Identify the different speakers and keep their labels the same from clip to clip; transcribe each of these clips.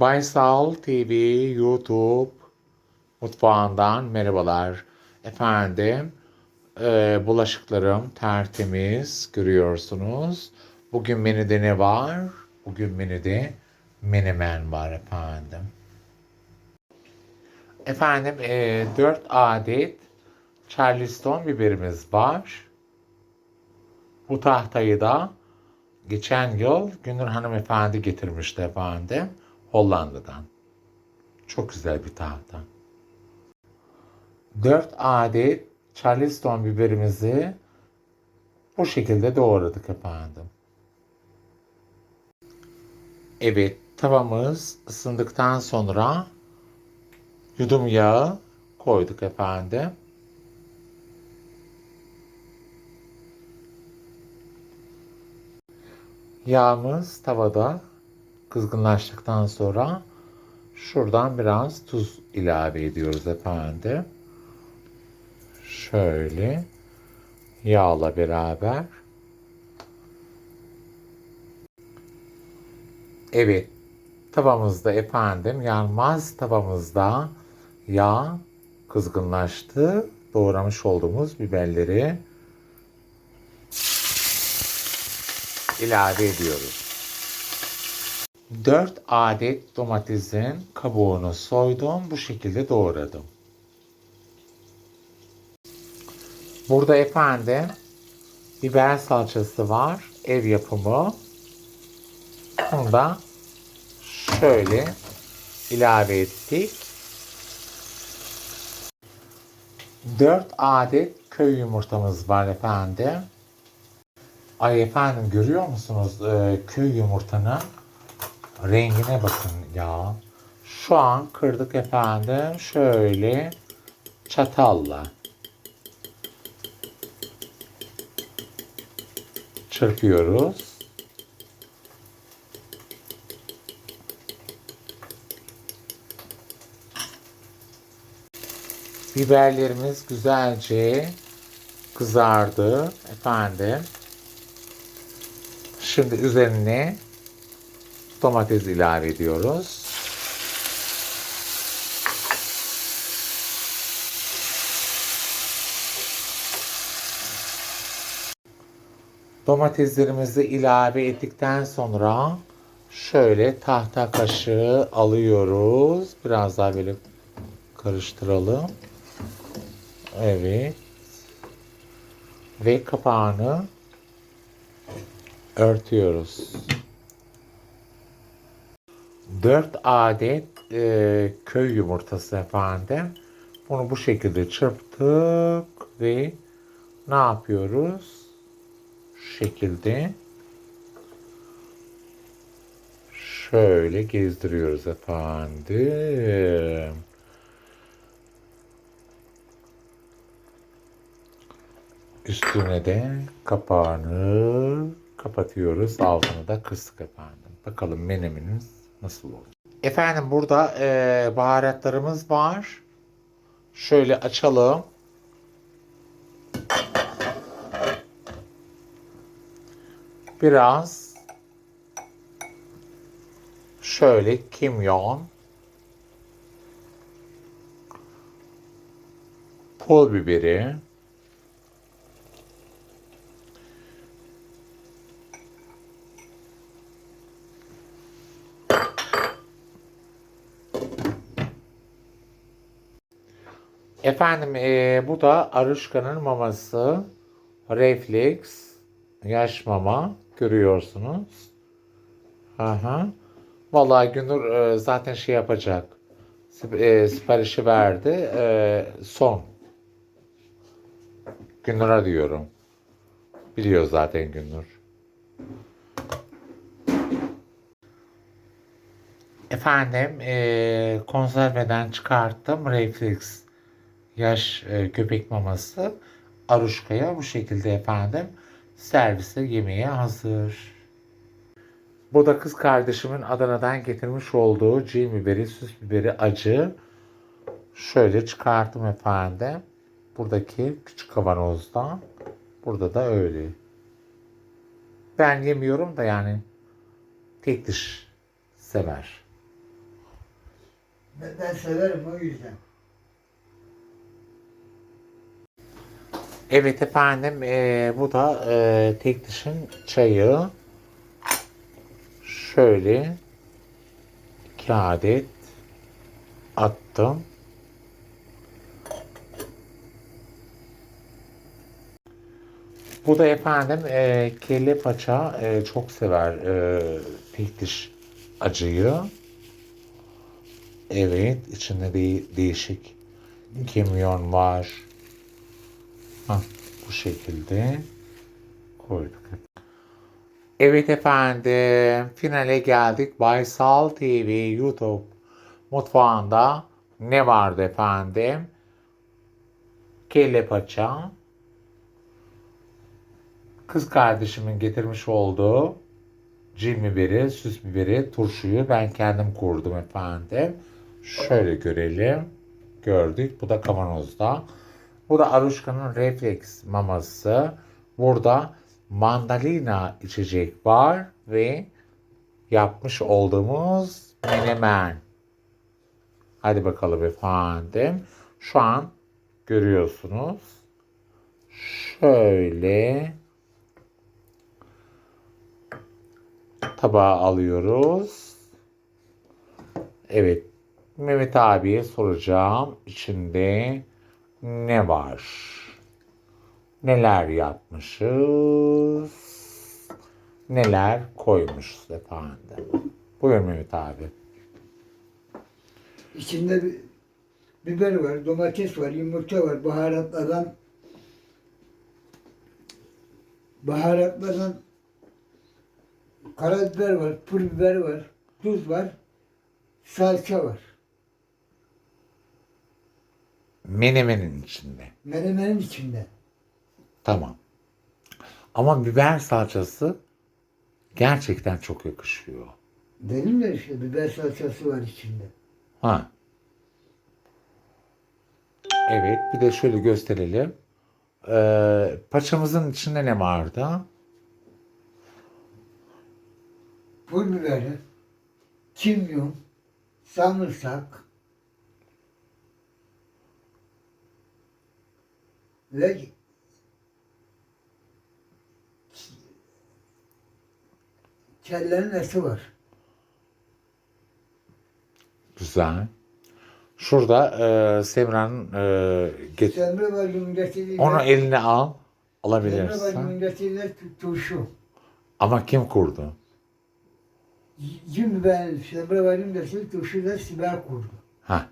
Speaker 1: Baysal TV YouTube mutfağından merhabalar. Efendim, e, bulaşıklarım tertemiz görüyorsunuz. Bugün menüde ne var? Bugün menüde menemen var efendim. Efendim, e, 4 adet Charleston biberimiz var. Bu tahtayı da geçen yıl Günür hanımefendi getirmişti efendim. Hollanda'dan. Çok güzel bir tahta. 4 adet Charleston biberimizi bu şekilde doğradık efendim. Evet, tavamız ısındıktan sonra yudum yağı koyduk efendim. Yağımız tavada kızgınlaştıktan sonra şuradan biraz tuz ilave ediyoruz efendim. Şöyle yağla beraber. Evet. Tavamızda efendim yanmaz tavamızda yağ kızgınlaştı. Doğramış olduğumuz biberleri ilave ediyoruz. 4 adet domatesin kabuğunu soydum. Bu şekilde doğradım. Burada efendim biber salçası var. Ev yapımı. Bunu da şöyle ilave ettik. 4 adet köy yumurtamız var efendim. Ay efendim görüyor musunuz ee, köy yumurtanın rengine bakın ya. Şu an kırdık efendim şöyle çatalla. Çırpıyoruz. Biberlerimiz güzelce kızardı efendim. Şimdi üzerine domates ilave ediyoruz. Domateslerimizi ilave ettikten sonra şöyle tahta kaşığı alıyoruz. Biraz daha böyle karıştıralım. Evet. Ve kapağını örtüyoruz. 4 adet e, köy yumurtası efendim. Bunu bu şekilde çırptık ve ne yapıyoruz? Şu şekilde şöyle gezdiriyoruz efendim. Üstüne de kapağını kapatıyoruz. Altını da kısık efendim. Bakalım menemeniz nasıl olacak. Efendim burada e, baharatlarımız var. Şöyle açalım. Biraz şöyle kimyon, pul biberi, Efendim eee, bu da Aruşka'nın maması. Reflex. Yaş mama. Görüyorsunuz. Aha. Vallahi Günür eee, zaten şey yapacak. Eee, siparişi verdi. Eee, son. Günür'e diyorum. Biliyor zaten Günür. Efendim eee, konserveden çıkarttım. Reflex yaş e, köpek maması Aruşka'ya bu şekilde efendim servise yemeğe hazır. Bu da kız kardeşimin Adana'dan getirmiş olduğu cin biberi, süs biberi acı. Şöyle çıkarttım efendim. Buradaki küçük kavanozda. Burada da öyle. Ben yemiyorum da yani tek diş sever.
Speaker 2: Ben, ben severim o yüzden.
Speaker 1: Evet efendim eee, bu da eee, tek dişin çayı. Şöyle iki adet attım. Bu da efendim eee kelle paça eee, çok sever eee tek diş acıyı. Evet içinde de değişik kimyon var. Hah, bu şekilde koyduk. Evet efendim, finale geldik. Baysal TV YouTube mutfağında ne vardı efendim? Kelle paça. Kız kardeşimin getirmiş olduğu cin biberi, süs biberi, turşuyu ben kendim kurdum efendim. Şöyle görelim. Gördük. Bu da kavanozda. Bu da Aruşka'nın refleks maması. Burada mandalina içecek var ve yapmış olduğumuz menemen. Hadi bakalım efendim. Şu an görüyorsunuz. Şöyle tabağa alıyoruz. Evet. Mehmet abiye soracağım. İçinde ne var? Neler yapmışız? Neler koymuşuz efendim? Buyur Mehmet abi.
Speaker 2: İçinde bi- biber var, domates var, yumurta var, baharatlardan baharatlardan karabiber var, pul biber var, tuz var, salça var.
Speaker 1: Menemenin içinde.
Speaker 2: Menemenin içinde.
Speaker 1: Tamam. Ama biber salçası gerçekten çok yakışıyor.
Speaker 2: Dedim de işte biber salçası var içinde.
Speaker 1: Ha. Evet, bir de şöyle gösterelim. Ee, paçamızın içinde ne vardı?
Speaker 2: Pul biberi, kimyon, sarımsak ve kellerin eti var.
Speaker 1: Güzel. Şurada e, Semra'nın e, get-
Speaker 2: bacımın getirdiği
Speaker 1: onu eline al. Alabilirsin.
Speaker 2: bacımın getirdiği tu- turşu.
Speaker 1: Ama kim kurdu?
Speaker 2: Şimdi ben Semre bacım getirdiği turşu da Sibel kurdu.
Speaker 1: Ha.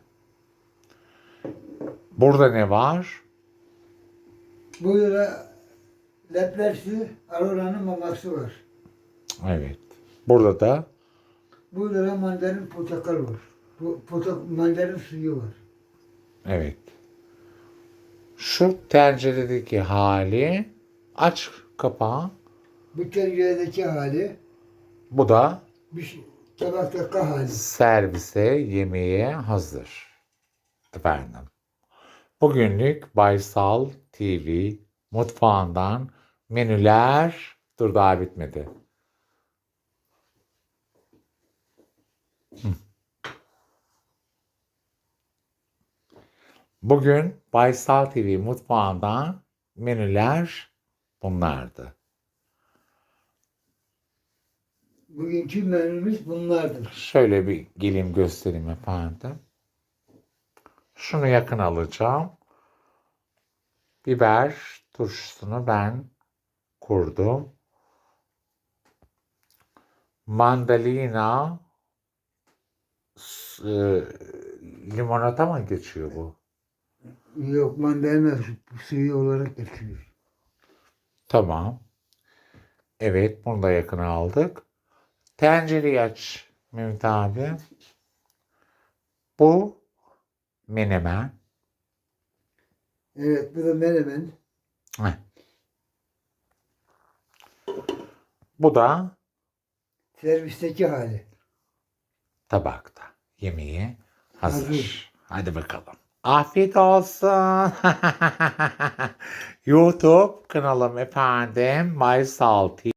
Speaker 1: Burada ne var?
Speaker 2: Bu yıla leplersi Aurora'nın maması var.
Speaker 1: Evet. Burada da
Speaker 2: Bu yıla mandalin portakal var. Bu portak mandalin suyu var.
Speaker 1: evet. Şu tenceredeki hali aç kapağı.
Speaker 2: Bu tenceredeki hali,
Speaker 1: Bu da
Speaker 2: bir şey- tabaktaki hali.
Speaker 1: servise yemeğe hazır. Efendim. Bugünlük Baysal TV mutfağından menüler dur daha bitmedi. Bugün Baysal TV mutfağından menüler bunlardı.
Speaker 2: Bugünkü menümüz bunlardır.
Speaker 1: Şöyle bir geleyim göstereyim efendim. Şunu yakın alacağım. Biber turşusunu ben kurdum. Mandalina e, limonata mı geçiyor bu?
Speaker 2: Yok mandalina su- suyu olarak geçiyor.
Speaker 1: Tamam. Evet, bunu da yakına aldık. Tencereyi aç Mehmet abi. Bu menemen.
Speaker 2: Evet bu da menemen.
Speaker 1: Heh. Bu da
Speaker 2: Servisteki hali.
Speaker 1: tabakta. Yemeği hazır.
Speaker 2: Hazır.
Speaker 1: Hadi bakalım. Afiyet olsun. YouTube kanalım efendim. Maysal TV.